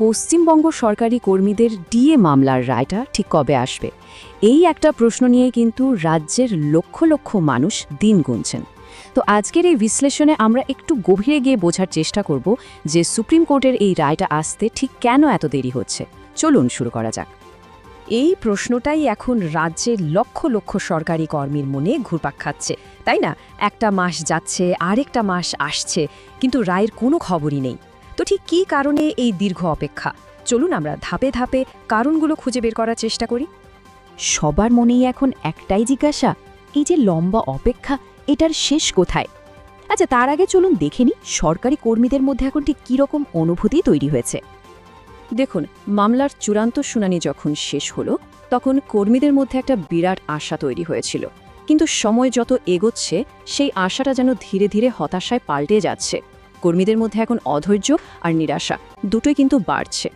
পশ্চিমবঙ্গ সরকারি কর্মীদের ডিএ মামলার রায়টা ঠিক কবে আসবে? এই একটা প্রশ্ন নিয়ে কিন্তু রাজ্যের লক্ষ লক্ষ মানুষ দিন গুনছেন। তো আজকের এই বিশ্লেষণে আমরা একটু গভীরে গিয়ে বোঝার চেষ্টা করব যে সুপ্রিম কোর্টের এই রায়টা আসতে ঠিক কেন এত দেরি হচ্ছে। চলুন শুরু করা যাক। এই প্রশ্নটাই এখন রাজ্যের লক্ষ লক্ষ সরকারি কর্মীর মনে ঘুরপাক খাচ্ছে, তাই না? একটা মাস যাচ্ছে, আরেকটা মাস আসছে, কিন্তু রায়ের কোনো খবরই নেই। তো ঠিক কী কারণে এই দীর্ঘ অপেক্ষা? চলুন আমরা ধাপে ধাপে কারণগুলো খুঁজে বের করার চেষ্টা করি। সবার মনেই এখন একটাই জিজ্ঞাসা, এই যে লম্বা অপেক্ষা, এটার শেষ কোথায়? আচ্ছা তার আগে চলুন দেখে সরকারি কর্মীদের মধ্যে এখন ঠিক কীরকম অনুভূতি তৈরি হয়েছে। দেখুন, মামলার চূড়ান্ত শুনানি যখন শেষ হলো, তখন কর্মীদের মধ্যে একটা বিরাট আশা তৈরি হয়েছিল। কিন্তু সময় যত এগোচ্ছে, সেই আশাটা যেন ধীরে ধীরে হতাশায় পাল্টে যাচ্ছে। কর্মীদের মধ্যে এখন অধৈর্য আর নিরাশা, দুটোই কিন্তু বাড়ছে।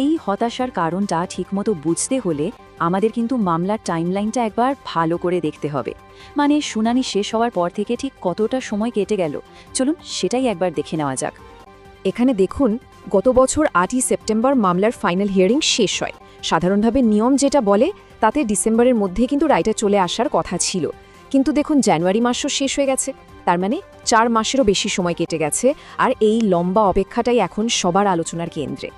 এই হতাশার কারণটা ঠিকমতো বুঝতে হলে আমাদের কিন্তু মামলার টাইমলাইনটা একবার ভালো করে দেখতে হবে। মানে শুনানি শেষ হওয়ার পর থেকে ঠিক কতটা সময় কেটে গেল, চলুন সেটাই একবার দেখে নেওয়া যাক। এখানে দেখুন, গত বছর আটই সেপ্টেম্বর মামলার ফাইনাল হিয়ারিং শেষ হয়। সাধারণভাবে নিয়ম যেটা বলে, তাতে ডিসেম্বরের মধ্যে কিন্তু রায়টা চলে আসার কথা ছিল। কিন্তু দেখুন, জানুয়ারি মাসও শেষ হয়ে গেছে। তার মানে চার মাসেরও বেশি সময় কেটে গেছে আর এই লম্বা অপেক্ষাটাই এখন সবার আলোচনার কেন্দ্রে।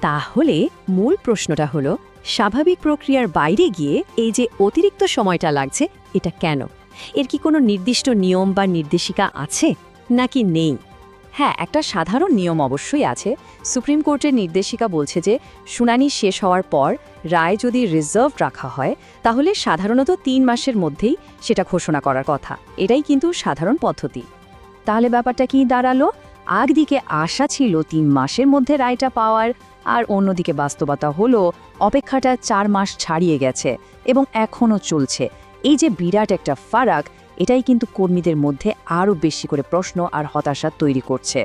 তাহলে মূল প্রশ্নটা হলো, স্বাভাবিক প্রক্রিয়ার বাইরে গিয়ে এই যে অতিরিক্ত সময়টা লাগছে, এটা কেন? এর কি কোনো নির্দিষ্ট নিয়ম বা নির্দেশিকা আছে? নাকি নেই? হ্যাঁ একটা সাধারণ নিয়ম অবশ্যই আছে। সুপ্রিম কোর্টের নির্দেশিকা বলছে যে, শুনানি শেষ হওয়ার পর রায় যদি রিজার্ভ রাখা হয়, তাহলে সাধারণত তিন মাসের মধ্যেই সেটা ঘোষণা করার কথা। এটাই কিন্তু সাধারণ পদ্ধতি। তাহলে ব্যাপারটা কি দাঁড়াল? আগদিকে আশা ছিল তিন মাসের মধ্যে রায়টা পাওয়ার, আর অন্যদিকে বাস্তবতা হলো অপেক্ষাটা চার মাস ছাড়িয়ে গেছে এবং এখনও চলছে। এই যে বিরাট একটা ফারাক, এটাই কিন্তু কর্মীদের মধ্যে আরও বেশি করে প্রশ্ন আর হতাশা তৈরি করছে।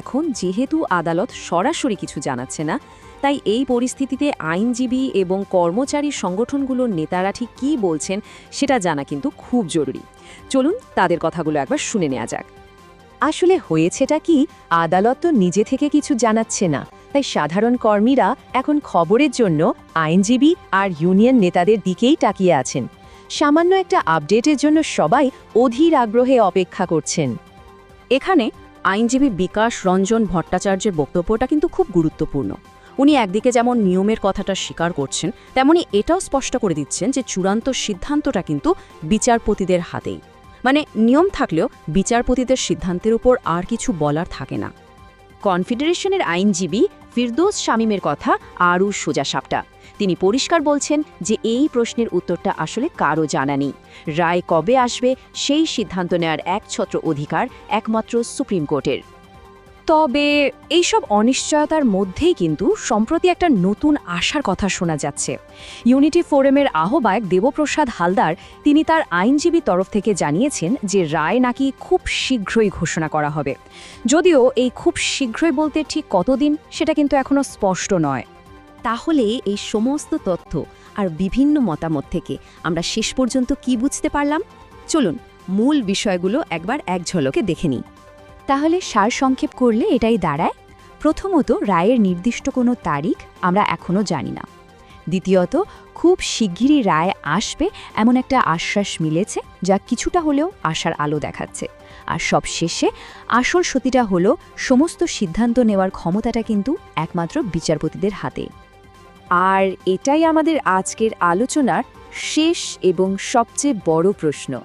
এখন যেহেতু আদালত সরাসরি কিছু জানাচ্ছে না তাই এই পরিস্থিতিতে আইনজীবী এবং কর্মচারী সংগঠনগুলোর নেতারা ঠিক কী বলছেন সেটা জানা কিন্তু খুব জরুরি। চলুন তাদের কথাগুলো একবার শুনে নেওয়া যাক। আসলে হয়েছেটা কি? আদালত তো নিজে থেকে কিছু জানাচ্ছে না। তাই সাধারণ কর্মীরা এখন খবরের জন্য আইনজীবী আর ইউনিয়ন নেতাদের দিকেই তাকিয়ে আছেন। সামান্য একটা আপডেটের জন্য সবাই অধীর আগ্রহে অপেক্ষা করছেন। এখানে আইনজীবী বিকাশ রঞ্জন ভট্টাচার্যের বক্তব্যটা কিন্তু খুব গুরুত্বপূর্ণ। উনি একদিকে যেমন নিয়মের কথাটা স্বীকার করছেন, তেমনি এটাও স্পষ্ট করে দিচ্ছেন যে চূড়ান্ত সিদ্ধান্তটা কিন্তু বিচারপতিদের হাতেই। মানে নিয়ম থাকলেও বিচারপতিদের সিদ্ধান্তের উপর আর কিছু বলার থাকে না। কনফেডারেশনের আইনজীবী ফিরদোস শামীমের কথা আরও সোজা সাপটা। তিনি পরিষ্কার বলছেন যে এই প্রশ্নের উত্তরটা আসলে কারও জানা নেই। রায় কবে আসবে সেই সিদ্ধান্ত নেওয়ার একছত্র অধিকার একমাত্র সুপ্রিম কোর্টের। তবে এইসব অনিশ্চয়তার মধ্যেই কিন্তু সম্প্রতি একটা নতুন আশার কথা শোনা যাচ্ছে। ইউনিটি ফোরামের আহ্বায়ক দেবপ্রসাদ হালদার তিনি তার আইনজীবী তরফ থেকে জানিয়েছেন যে রায় নাকি খুব শীঘ্রই ঘোষণা করা হবে। যদিও এই খুব শীঘ্রই বলতে ঠিক কতদিন সেটা কিন্তু এখনও স্পষ্ট নয়। তাহলে এই সমস্ত তথ্য আর বিভিন্ন মতামত থেকে আমরা শেষ পর্যন্ত কি বুঝতে পারলাম? চলুন মূল বিষয়গুলো একবার এক ঝলকে দেখে নিই। তাহলে সারসংক্ষেপ করলে এটাই দাঁড়ায়। প্রথমত রায়ের নির্দিষ্ট কোনো তারিখ আমরা এখনও জানি না। দ্বিতীয়ত, খুব শিগগিরই রায় আসবে এমন একটা আশ্বাস মিলেছে যা কিছুটা হলেও আশার আলো দেখাচ্ছে। আর সব শেষে আসল সতীটা হলো সমস্ত সিদ্ধান্ত নেওয়ার ক্ষমতাটা কিন্তু একমাত্র বিচারপতিদের হাতে। আর এটাই আমাদের আজকের আলোচনার শেষ এবং সবচেয়ে বড় প্রশ্ন।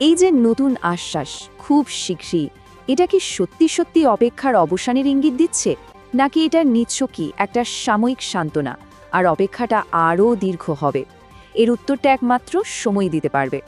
এই যে নতুন আশ্বাস, খুব শীঘ্রই এটা কি সত্যি সত্যি অপেক্ষার অবসানের ইঙ্গিত দিচ্ছে? নাকি এটার নিচ্ছকি একটা সাময়িক সান্ত্বনা? আর অপেক্ষাটা আরও দীর্ঘ হবে। এর উত্তরটা একমাত্র সময় দিতে পারবে।